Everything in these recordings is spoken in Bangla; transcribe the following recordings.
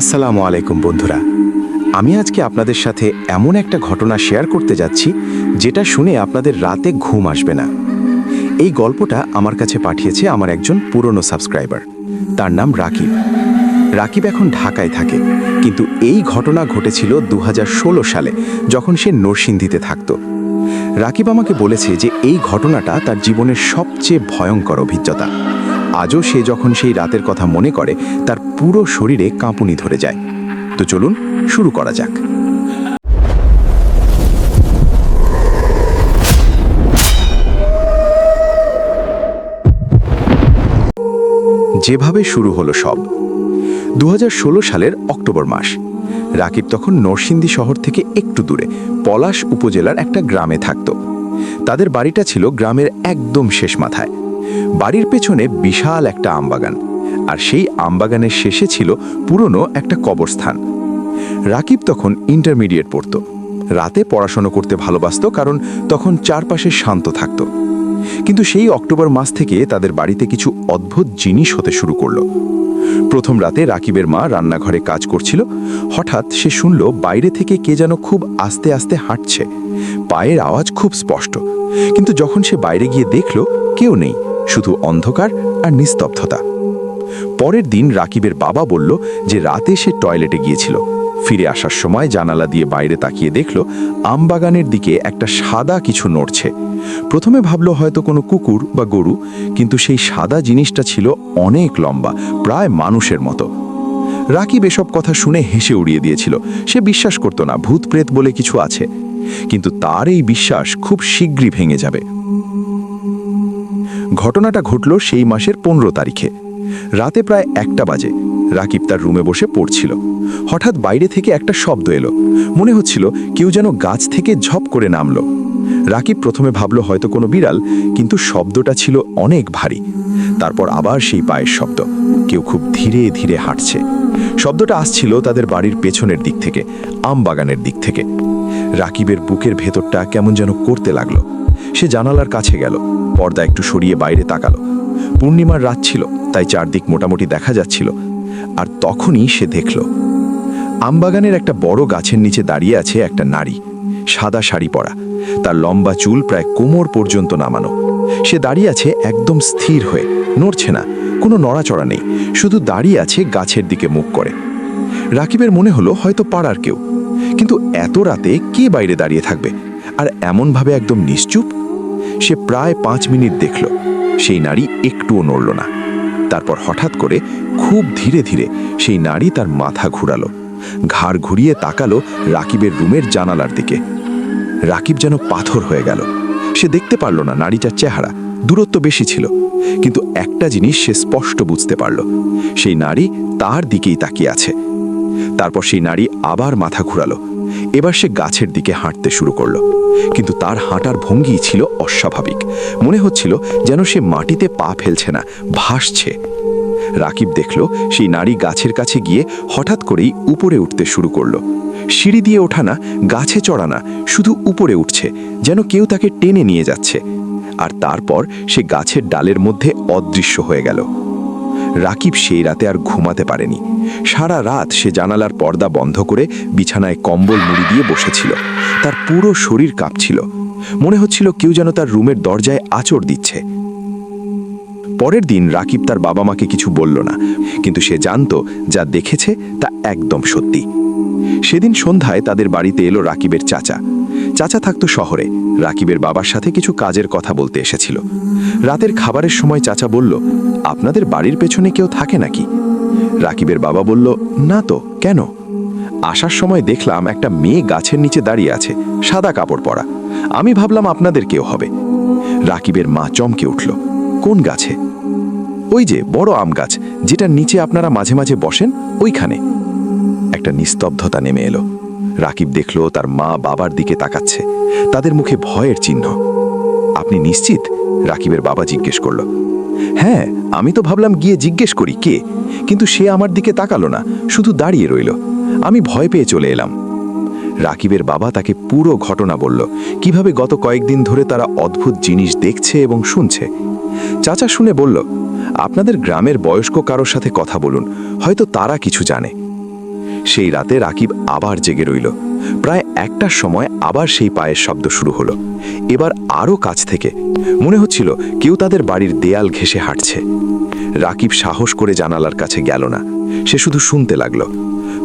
আসসালামু আলাইকুম বন্ধুরা। আমি আজকে আপনাদের সাথে এমন একটা ঘটনা শেয়ার করতে যাচ্ছি, যেটা শুনে আপনাদের রাতে ঘুম আসবে না। এই গল্পটা আমার কাছে পাঠিয়েছে আমার একজন পুরনো সাবস্ক্রাইবার। তার নাম রাকিব। রাকিব এখন ঢাকায় থাকে, কিন্তু এই ঘটনা ঘটেছিল দু হাজার ষোলো সালে, যখন সে নরসিংদীতে থাকত। রাকিব আমাকে বলেছে যে এই ঘটনাটা তার জীবনের সবচেয়ে ভয়ঙ্কর অভিজ্ঞতা। আজও সে যখন সেই রাতের কথা মনে করে, তার পুরো শরীরে কাঁপুনি ধরে যায়। তো চলুন শুরু করা যাক। যেভাবে শুরু হলো সব দু হাজার ষোলো সালের অক্টোবর মাস। রাকিব তখন নরসিংদী শহর থেকে একটু দূরে, পলাশ উপজেলার একটা গ্রামে থাকত। তাদের বাড়িটা ছিল গ্রামের একদম শেষ মাথায়। বাড়ির পেছনে বিশাল একটা আমবাগান, আর সেই আমবাগানের শেষে ছিল পুরনো একটা কবরস্থান। রাকিব তখন ইন্টারমিডিয়েট পড়ত। রাতে পড়াশোনা করতে ভালোবাসত, কারণ তখন চারপাশে শান্ত থাকত। কিন্তু সেই অক্টোবর মাস থেকে তাদের বাড়িতে কিছু অদ্ভুত জিনিস হতে শুরু করল। প্রথম রাতে রাকিবের মা রান্নাঘরে কাজ করছিল। হঠাৎ সে শুনল, বাইরে থেকে কে যেন খুব আস্তে আস্তে হাঁটছে। পায়ের আওয়াজ খুব স্পষ্ট। কিন্তু যখন সে বাইরে গিয়ে দেখল, কেউ নেই। শুধু অন্ধকার আর নিস্তব্ধতা। পরের দিন রাকিবের বাবা বলল যে রাতে সে টয়লেটে গিয়েছিল। ফিরে আসার সময় জানালা দিয়ে বাইরে তাকিয়ে দেখল আমবাগানের দিকে একটা সাদা কিছু নড়ছে। প্রথমে ভাবল হয়তো কোনো কুকুর বা গরু, কিন্তু সেই সাদা জিনিসটা ছিল অনেক লম্বা, প্রায় মানুষের মতো। রাকিব এসব কথা শুনে হেসে উড়িয়ে দিয়েছিল। সে বিশ্বাস করতো না ভূত প্রেত বলে কিছু আছে। কিন্তু তার এই বিশ্বাস খুব শীঘ্রই ভেঙে যাবে। ঘটনাটা ঘটল সেই মাসের পনেরো তারিখে। রাতে প্রায় একটা বাজে। রাকিব তার রুমে বসে পড়ছিল। হঠাৎ বাইরে থেকে একটা শব্দ এলো। মনে হচ্ছিল কেউ যেন গাছ থেকে ঝপ করে নামলো। রাকিব প্রথমে ভাবল হয়তো কোনো বিড়াল, কিন্তু শব্দটা ছিল অনেক ভারী। তারপর আবার সেই পায়ের শব্দ। কেউ খুব ধীরে ধীরে হাঁটছে। শব্দটা আসছিল তাদের বাড়ির পেছনের দিক থেকে আম বাগানের দিক থেকে। রাকিবের বুকের ভেতরটা কেমন যেন করতে লাগল। সে জানালার কাছে গেল। পর্দা একটু সরিয়ে বাইরে তাকালো। পূর্ণিমার রাত ছিল, তাই চারদিক মোটামুটি দেখা যাচ্ছিল। আর তখনই সে দেখল, আমবাগানের একটা বড় গাছের নিচে দাঁড়িয়ে আছে একটা নারী। সাদা শাড়ি পরা, তার লম্বা চুল প্রায় কোমর পর্যন্ত নামানো। সে দাঁড়িয়ে আছে একদম স্থির হয়ে, নড়ছে না, কোনো নড়াচড়া নেই, শুধু দাঁড়িয়ে আছে গাছের দিকে মুখ করে। রাকিবের মনে হলো হয়তো পাড়ার কেউ, কিন্তু এত রাতে কে বাইরে দাঁড়িয়ে থাকবে? আর এমনভাবে একদম নিশ্চুপ? সে প্রায় পাঁচ মিনিট দেখল। সেই নারী একটুও নড়ল না। তারপর হঠাৎ করে খুব ধীরে ধীরে সেই নারী তার মাথা ঘুরালো। ঘাড় ঘুরিয়ে তাকালো রাকিবের রুমের জানালার দিকে। রাকিব যেন পাথর হয়ে গেল। সে দেখতে পারল না নারীটার চেহারা। দূরত্ব বেশি ছিল। কিন্তু একটা জিনিস সে স্পষ্ট বুঝতে পারল। সেই নারী তার দিকেই তাকিয়ে আছে। তারপর সেই নারী আবার মাথা ঘুরালো। এবার সে গাছের দিকে হাঁটতে শুরু করল। কিন্তু তার হাঁটার ভঙ্গি ছিল অস্বাভাবিক। মনে হচ্ছিল যেন সে মাটিতে পা ফেলছে না, ভাসছে। রাকিব দেখল সেই নারী গাছের কাছে গিয়ে হঠাৎ করেই উপরে উঠতে শুরু করল। সিঁড়ি দিয়ে ওঠা না, গাছে চড়া না, শুধু উপরে উঠছে, যেন কেউ তাকে টেনে নিয়ে যাচ্ছে। আর তারপর সে গাছের ডালের মধ্যে অদৃশ্য হয়ে গেল। রাকিব সেই রাতে আর ঘুমাতে পারেনি। সারা রাত সে জানালার পর্দা বন্ধ করে বিছানায় কম্বল মুড়ি দিয়ে বসেছিল। তার পুরো শরীর কাঁপছিল। মনে হচ্ছিল কেউ যেন তার রুমের দরজায় আচর দিচ্ছে। পরের দিন রাকিব তার বাবা মাকে কিছু বলল না, কিন্তু সে জানত, যা দেখেছে তা একদম সত্যি। সেদিন সন্ধ্যায় তাদের বাড়িতে এলো রাকিবের চাচা। চাচা থাকতো শহরে। রাকিবের বাবার সাথে কিছু কাজের কথা বলতে এসেছিল। রাতের খাবারের সময় চাচা বলল, আপনাদের বাড়ির পেছনে কেউ থাকে নাকি? রাকিবের বাবা বলল, না তো, কেন? আসার সময় দেখলাম একটা মেয়ে গাছের নিচে দাঁড়িয়ে আছে, সাদা কাপড় পরা। আমি ভাবলাম আপনাদের কেউ হবে। রাকিবের মা চমকে উঠল, কোন গাছে? ওই যে, বড় আম গাছ, যেটার নিচে আপনারা মাঝে মাঝে বসেন, ওইখানে। একটা নিস্তব্ধতা নেমে এলো। রাকিব দেখল তার মা বাবার দিকে তাকাচ্ছে। তাদের মুখে ভয়ের চিহ্ন। আপনি নিশ্চিত? রাকিবের বাবা জিজ্ঞেস করল। হ্যাঁ আমি তো ভাবলাম গিয়ে জিজ্ঞেস করি কে? কিন্তু সে আমার দিকে তাকালো না, শুধু দাঁড়িয়ে রইল। আমি ভয় পেয়ে চলে এলাম। রাকিবের বাবা তাকে পুরো ঘটনা বলল। কীভাবে গত কয়েকদিন ধরে তারা অদ্ভুত জিনিস দেখছে এবং শুনছে। চাচা শুনে বলল, আপনাদের গ্রামের বয়স্ক কারোর সাথে কথা বলুন। হয়তো তারা কিছু জানে। সেই রাতে রাকিব আবার জেগে রইল। প্রায় একটার সময় আবার সেই পায়ের শব্দ শুরু হলো। এবার আরও কাছ থেকে। মনে হচ্ছিল কেউ তাদের বাড়ির দেয়াল ঘেঁষে হাঁটছে। রাকিব সাহস করে জানালার কাছে গেল না। সে শুধু শুনতে লাগল।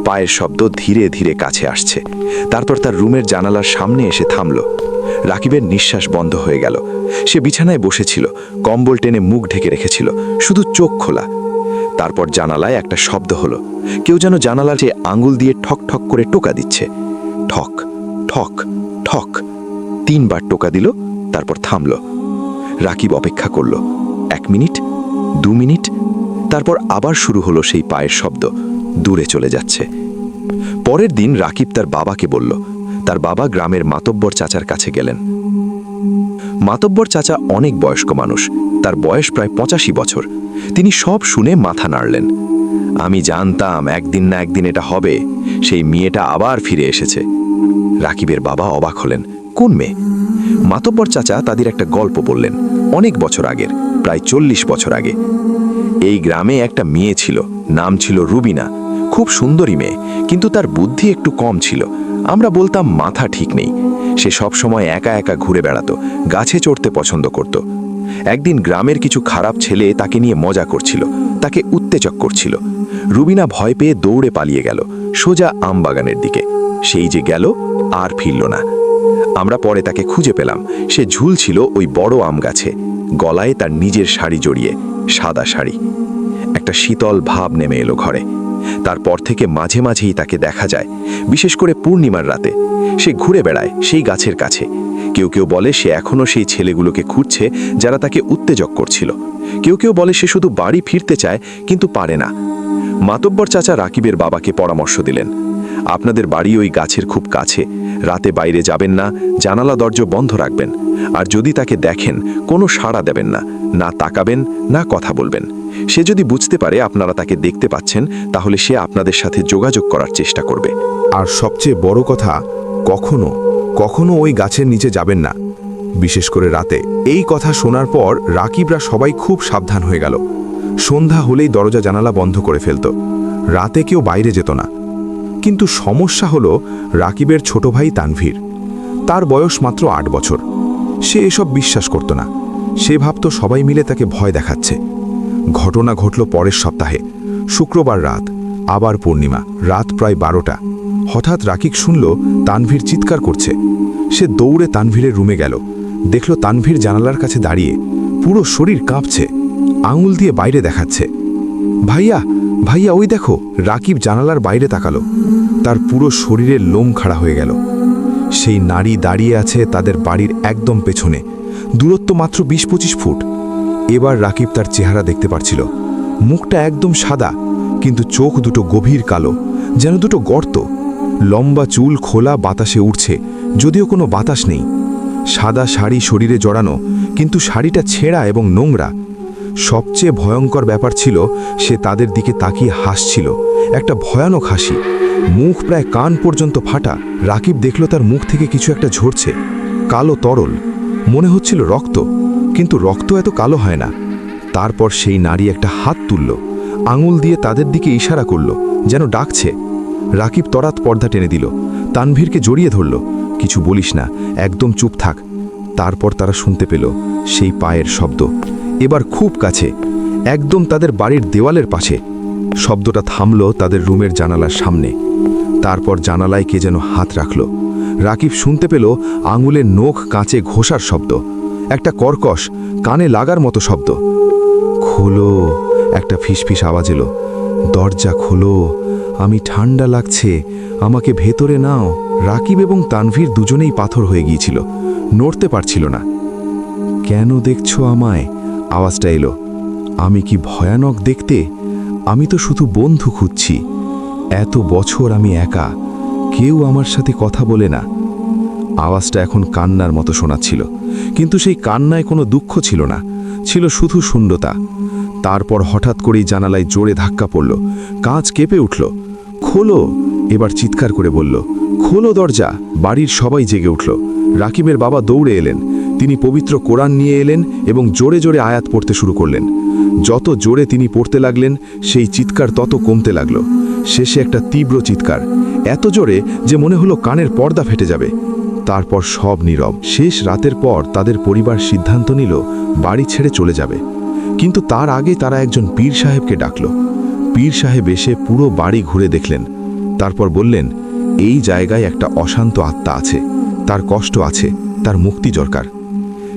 পায়ের শব্দ ধীরে ধীরে কাছে আসছে। তারপর তার রুমের জানালার সামনে এসে থামল। রাকিবের নিঃশ্বাস বন্ধ হয়ে গেল। সে বিছানায় বসেছিল। কম্বল টেনে মুখ ঢেকে রেখেছিল। শুধু চোখ খোলা। তারপর জানালায় একটা শব্দ হলো। কেউ যেন জানালার যে আঙুল দিয়ে ঠক ঠক করে টোকা দিচ্ছে। ঠক ঠক ঠক। তিনবার টোকা দিল, তারপর থামল। রাকিব অপেক্ষা করল। এক মিনিট, দু মিনিট, তারপর আবার শুরু হলো সেই পায়ের শব্দ। দূরে চলে যাচ্ছে। পরের দিন রাকিব তার বাবাকে বলল। তার বাবা গ্রামের মাতব্বর চাচার কাছে গেলেন। মাতব্বর চাচা অনেক বয়স্ক মানুষ। তার বয়স প্রায় পঁচাশি বছর। তিনি সব শুনে মাথা নাড়লেন। আমি জানতাম একদিন না একদিন এটা হবে। সেই মেয়েটা আবার ফিরে এসেছে। রাকিবের বাবা অবাক হলেন। কোন মেয়ে? মাতব্বর চাচা তাদের একটা গল্প বললেন, অনেক বছর আগের, প্রায় চল্লিশ বছর আগে। এই গ্রামে একটা মেয়ে ছিল, নাম ছিল রুবিনা। খুব সুন্দরী মেয়ে, কিন্তু তার বুদ্ধি একটু কম ছিল। আমরা বলতাম মাথা ঠিক নেই। সে সব সময় একা একা ঘুরে বেড়াতো, গাছে চড়তে পছন্দ করত। একদিন গ্রামের কিছু খারাপ ছেলে তাকে নিয়ে মজা করছিল, তাকে উত্তেজক করছিল। রুবিনা ভয় পেয়ে দৌড়ে পালিয়ে গেল, সোজা আমবাগানের দিকে। সেই যে গেল, আর ফিরল না। আমরা পরে তাকে খুঁজে পেলাম, সে ঝুলছিল ওই বড় আম গাছে, গলায় তার নিজের শাড়ি জড়িয়ে, সাদা শাড়ি। একটা শীতল ভাব নেমে এলো ঘরে। তারপর থেকে মাঝে মাঝেই তাকে দেখা যায়, বিশেষ করে পূর্ণিমার রাতে। সে ঘুরে বেড়ায় সেই গাছের কাছে। কেউ কেউ বলে সে এখনও সেই ছেলেগুলোকে খুঁজছে যারা তাকে উত্তেজক করছিল। কেউ কেউ বলে সে শুধু বাড়ি ফিরতে চায়, কিন্তু পারে না। মাতব্বর চাচা রাকিবের বাবাকে পরামর্শ দিলেন। আপনাদের বাড়ি ওই গাছের খুব কাছে। রাতে বাইরে যাবেন না, জানালা দরজা বন্ধ রাখবেন। আর যদি তাকে দেখেন, কোনো সাড়া দেবেন না। না তাকাবেন, না কথা বলবেন। সে যদি বুঝতে পারে আপনারা তাকে দেখতে পাচ্ছেন, তাহলে সে আপনাদের সাথে যোগাযোগ করার চেষ্টা করবে। আর সবচেয়ে বড় কথা কখনো কখনো ওই গাছের নিচে যাবেন না। বিশেষ করে রাতে। এই কথা শোনার পর রাকিবরা সবাই খুব সাবধান হয়ে গেল। সন্ধ্যা হলেই দরজা জানালা বন্ধ করে ফেলত। রাতে কেউ বাইরে যেত না। কিন্তু সমস্যা হলো রাকিবের ছোট ভাই তানভীর। তার বয়স মাত্র আট বছর। সে এসব বিশ্বাস করত না। সে ভাবত সবাই মিলে তাকে ভয় দেখাচ্ছে। ঘটনা ঘটল পরের সপ্তাহে। শুক্রবার রাত। আবার পূর্ণিমা। রাত প্রায় বারোটা। হঠাৎ রাকিব শুনল তানভীর চিৎকার করছে। সে দৌড়ে তানভীরের রুমে গেল। দেখল তানভীর জানালার কাছে দাঁড়িয়ে পুরো শরীর কাঁপছে, আঙুল দিয়ে বাইরে দেখাচ্ছে। ভাইয়া ভাইয়া, ওই দেখো। রাকিব জানালার বাইরে তাকালো। তার পুরো শরীরের লোম খাড়া হয়ে গেল। সেই নারী দাঁড়িয়ে আছে তাদের বাড়ির একদম পেছনে, দূরত্ব মাত্র বিশ পঁচিশ ফুট। এবার রাকিব তার চেহারা দেখতে পারছিল। মুখটা একদম সাদা, কিন্তু চোখ দুটো গভীর কালো, যেন দুটো গর্ত। লম্বা চুল খোলা বাতাসে উঠছে যদিও কোনো বাতাস নেই। সাদা শাড়ি শরীরে জড়ানো, কিন্তু শাড়িটা ছেঁড়া এবং নোংরা। সবচেয়ে ভয়ঙ্কর ব্যাপার ছিল, সে তাদের দিকে তাকিয়ে হাসছিল। একটা ভয়ানক হাসি। মুখ প্রায় কান পর্যন্ত ফাটা। রাকিব দেখল তার মুখ থেকে কিছু একটা ঝরছে। কালো তরল। মনে হচ্ছিল রক্ত। কিন্তু রক্ত এত কালো হয় না। তারপর সেই নারী একটা হাত তুলল। আঙুল দিয়ে তাদের দিকে ইশারা করল, যেন ডাকছে। রাকিব তরাত পর্দা টেনে দিল। তানভীরকে জড়িয়ে ধরল। কিছু বলিস না, একদম চুপ থাক। তারপর তারা শুনতে পেল সেই পায়ের শব্দ। এবার খুব কাছে, একদম তাদের বাড়ির দেওয়ালের পাশে। শব্দটা থামল তাদের রুমের জানালার সামনে। তারপর জানালায় কে যেন হাত রাখল। রাকিব শুনতে পেল আঙুলের নখ কাঁচে ঘোষার শব্দ। একটা কর্কশ, কানে লাগার মতো শব্দ। খোলো, একটা ফিসফিস আওয়াজ এলো। দরজা খোলো। আমি ঠান্ডা লাগছে। আমাকে ভেতরে নাও। রাকিব এবং তানভীর দুজনেই পাথর হয়ে গিয়েছিল। নড়তে পারছিল না। কেন দেখছ আমায়? আওয়াজটা এলো। আমি কি ভয়ানক দেখতে? আমি তো শুধু বন্ধু খুঁজছি। এত বছর আমি একা। কেউ আমার সাথে কথা বলে না। আওয়াজটা এখন কান্নার মতো শোনাচ্ছিল। কিন্তু সেই কান্নায় কোনো দুঃখ ছিল না। ছিল শুধু শূন্যতা। তারপর হঠাৎ করেই জানালায় জোরে ধাক্কা পড়ল। কাঁচ কেঁপে উঠল। খোলো। এবার চিৎকার করে বলল, খোলো দরজা। বাড়ির সবাই জেগে উঠল। রাকিবের বাবা দৌড়ে এলেন। তিনি পবিত্র কোরআন নিয়ে এলেন এবং জোরে জোরে আয়াত পড়তে শুরু করলেন। যত জোরে তিনি পড়তে লাগলেন, সেই চিৎকার তত কমতে লাগল। শেষে একটা তীব্র চিৎকার, এত জোরে যে মনে হলো কানের পর্দা ফেটে যাবে। তারপর সব নীরব। শেষ রাতের পর তাদের পরিবার সিদ্ধান্ত নিল, বাড়ি ছেড়ে চলে যাবে। কিন্তু তার আগে তারা একজন পীর সাহেবকে ডাকল। পীর সাহেব এসে পুরো বাড়ি ঘুরে দেখলেন। তারপর বললেন, এই জায়গায় একটা অশান্ত আত্মা আছে। তার কষ্ট আছে, তার মুক্তি দরকার।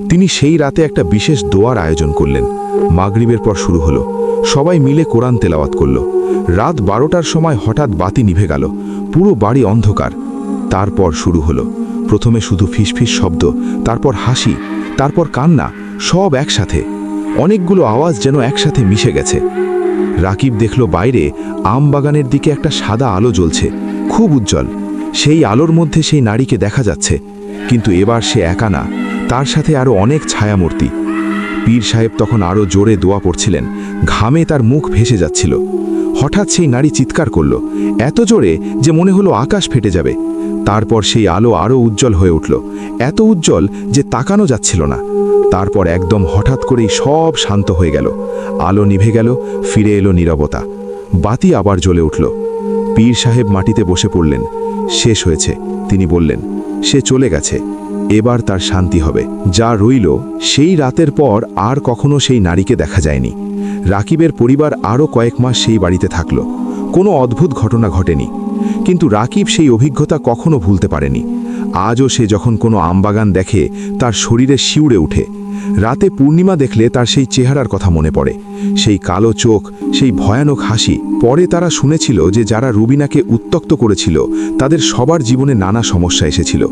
তিনি সেই রাতে একটা বিশেষ দোয়ার আয়োজন করলেন। মাগরিবের পর শুরু হলো। সবাই মিলে কোরআন তেলাওয়াত করল। রাত বারোটার সময় হঠাৎ বাতি নিভে গেল। পুরো বাড়ি অন্ধকার। তারপর শুরু হলো। প্রথমে শুধু ফিসফিস শব্দ, তারপর হাসি, তারপর কান্না, সব একসাথে। অনেকগুলো আওয়াজ যেন একসাথে মিশে গেছে। রাকিব দেখল বাইরে আম বাগানের দিকে একটা সাদা আলো জ্বলছে, খুব উজ্জ্বল। সেই আলোর মধ্যে সেই নারীকে দেখা যাচ্ছে, কিন্তু এবার সে একা না, তার সাথে আরও অনেক ছায়ামূর্তি। পীর সাহেব তখন আরও জোরে দোয়া পড়ছিলেন, ঘামে তার মুখ ভেসে যাচ্ছিল। হঠাৎ সেই নারী চিৎকার করল, এত জোরে যে মনে হলো আকাশ ফেটে যাবে। তারপর সেই আলো আরও উজ্জ্বল হয়ে উঠল, এত উজ্জ্বল যে তাকানো যাচ্ছিল না। তারপর একদম হঠাৎ করেই সব শান্ত হয়ে গেল। আলো নিভে গেল, ফিরে এলো নীরবতা। বাতি আবার জ্বলে উঠল। পীর সাহেব মাটিতে বসে পড়লেন। শেষ হয়েছে, তিনি বললেন, সে চলে গেছে। এবার তার শান্তি হবে। যা রইল, সেই রাতের পর আর কখনো সেই নারীকে দেখা যায়নি। রাকিবের পরিবার আরও কয়েক মাস সেই বাড়িতে থাকল। কোনো অদ্ভুত ঘটনা ঘটেনি। কিন্তু রাকিব সেই অভিজ্ঞতা কখনো ভুলতে পারেনি। আজও সে যখন কোনো আমবাগান দেখে, তার শরীরে শিউড়ে উঠে। রাতে পূর্ণিমা দেখলে তার সেই চেহারার কথা মনে পড়ে। সেই কালো চোখ, সেই ভয়ানক হাসি, পরে তারা শুনেছিল যে যারা রুবিনাকে উত্তক্ত করেছিল, তাদের সবার জীবনে নানা সমস্যা এসেছিল।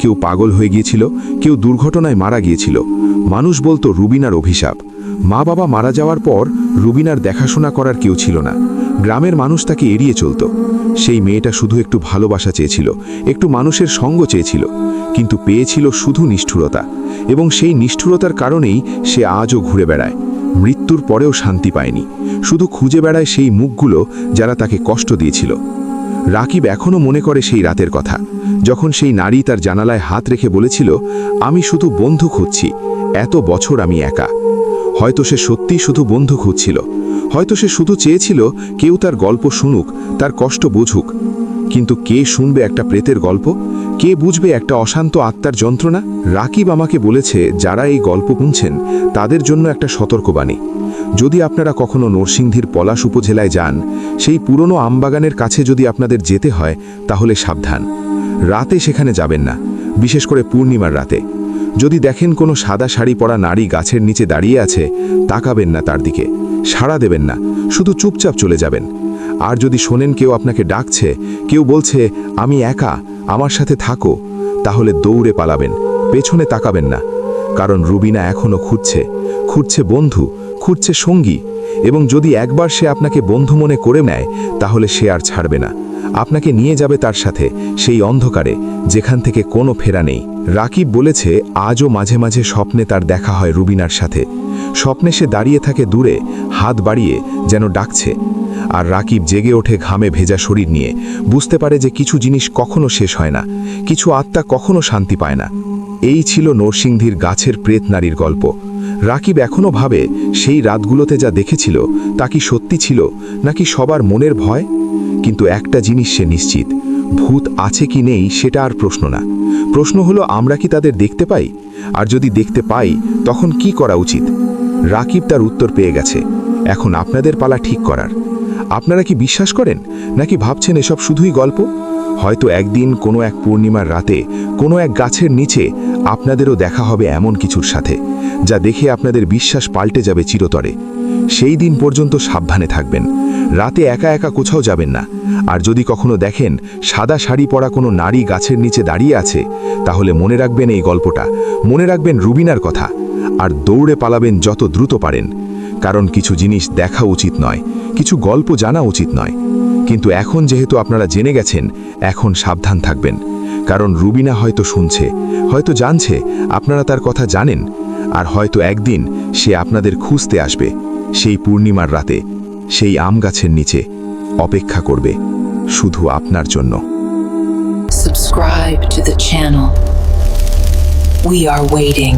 কেউ পাগল হয়ে গিয়েছিল, কেউ দুর্ঘটনায় মারা গিয়েছিল। মানুষ বলতো রুবিনার অভিশাপ। মা বাবা মারা যাওয়ার পর রুবিনার দেখাশোনা করার কেউ ছিল না। গ্রামের মানুষ তাকে এড়িয়ে চলত। সেই মেয়েটা শুধু একটু ভালোবাসা চেয়েছিল, একটু মানুষের সঙ্গ চেয়েছিল, কিন্তু পেয়েছিল শুধু নিষ্ঠুরতা এবং সেই নিষ্ঠুরতার কারণেই সে আজও ঘুরে বেড়ায়। মৃত্যুর পরেও শান্তি পায়নি। শুধু খুঁজে বেড়ায় সেই মুখগুলো যারা তাকে কষ্ট দিয়েছিল। রাকিব এখনও মনে করে সেই রাতের কথা। যখন সেই নারী তার জানালায় হাত রেখে বলেছিল, আমি শুধু বন্ধু খুঁজছি, এত বছর আমি একা। হয়তো সে সত্যিই শুধু বন্ধু খুঁজছিল। হয়তো সে শুধু চেয়েছিল কেউ তার গল্প শুনুক, তার কষ্ট বুঝুক। কিন্তু কে শুনবে একটা প্রেতের গল্প? কে বুঝবে একটা অশান্ত আত্মার যন্ত্রণা? রাকিব আমাকে বলেছে, যারা এই গল্প শুনছেন, তাদের জন্য একটা সতর্কবাণী। যদি আপনারা কখনো নরসিংদীর পলাশ উপজেলায় যান, সেই পুরনো আমবাগানের কাছে যদি আপনাদের যেতে হয়, তাহলে সাবধান। রাতে সেখানে যাবেন না, বিশেষ করে পূর্ণিমার রাতে। যদি দেখেন কোনো সাদা শাড়ি পরা নারী গাছের নিচে দাঁড়িয়ে আছে, তাকাবেন না তার দিকে, সাড়া দেবেন না, শুধু চুপচাপ চলে যাবেন। আর যদি শোনেন কেউ আপনাকে ডাকছে, কেউ বলছে, আমি একা, আমার সাথে থাকো, তাহলে দৌড়ে পালাবেন, পেছনে তাকাবেন না। কারণ রুবিনা এখনও খুঁজছে খুঁজছে বন্ধু, খুঁজছে সঙ্গী, এবং যদি একবার সে আপনাকে বন্ধু মনে করে নেয়, তাহলে সে আর ছাড়বে না। আপনাকে নিয়ে যাবে তার সাথে, সেই অন্ধকারে, যেখান থেকে কোনো ফেরা নেই। রাকিব বলেছে, আজও মাঝে মাঝে স্বপ্নে তার দেখা হয় রুবিনার সাথে। স্বপ্নে সে দাঁড়িয়ে থাকে দূরে, হাত বাড়িয়ে, যেন ডাকছে। আর রাকিব জেগে ওঠে ঘামে ভেজা শরীর নিয়ে। বুঝতে পারে যে কিছু জিনিস কখনো শেষ হয় না, কিছু আত্মা কখনো শান্তি পায় না। এই ছিল নরসিংদীর গাছের প্রেত নারীর গল্প। রাকিব এখনও ভাবে, সেই রাতগুলোতে যা দেখেছিল, তা কি সত্যি ছিল, নাকি সবার মনের ভয়? কিন্তু একটা জিনিস সে নিশ্চিত, ভূত আছে কি নেই সেটা আর প্রশ্ন না। প্রশ্ন হলো, আমরা কি তাদের দেখতে পাই? আর যদি দেখতে পাই, তখন কি করা উচিত? রাকিব তার উত্তর পেয়ে গেছে, এখন আপনাদের পালা ঠিক করার। আপনারা কি বিশ্বাস করেন, নাকি ভাবছেন এসব শুধুই গল্প? হয়তো একদিন কোনো এক পূর্ণিমার রাতে, কোনো এক গাছের নিচে আপনাদেরও দেখা হবে এমন কিছুর সাথে, যা দেখে আপনাদের বিশ্বাস পাল্টে যাবে চিরতরে। সেই দিন পর্যন্ত সাবধানে থাকবেন। রাতে একা একা কোথাও যাবেন না। আর যদি কখনো দেখেন সাদা শাড়ি পরা কোনো নারী গাছের নিচে দাঁড়িয়ে আছে, তাহলে মনে রাখবেন এই গল্পটা। মনে রাখবেন রুবিনার কথা। আর দৌড়ে পালাবেন যত দ্রুত পারেন। কারণ কিছু জিনিস দেখা উচিত নয়, কিছু গল্প জানা উচিত নয়। কিন্তু এখন যেহেতু আপনারা জেনে গেছেন, এখন সাবধান থাকবেন। কারণ রুবিনা হয়তো শুনছে, হয়তো জানছে, আপনারা তার কথা জানেন। আর হয়তো একদিন সে আপনাদের খুঁজতে আসবে, সেই পূর্ণিমার রাতে। সেই আম গাছের নিচে অপেক্ষা করবে শুধু আপনার জন্য। Subscribe to the channel we are waiting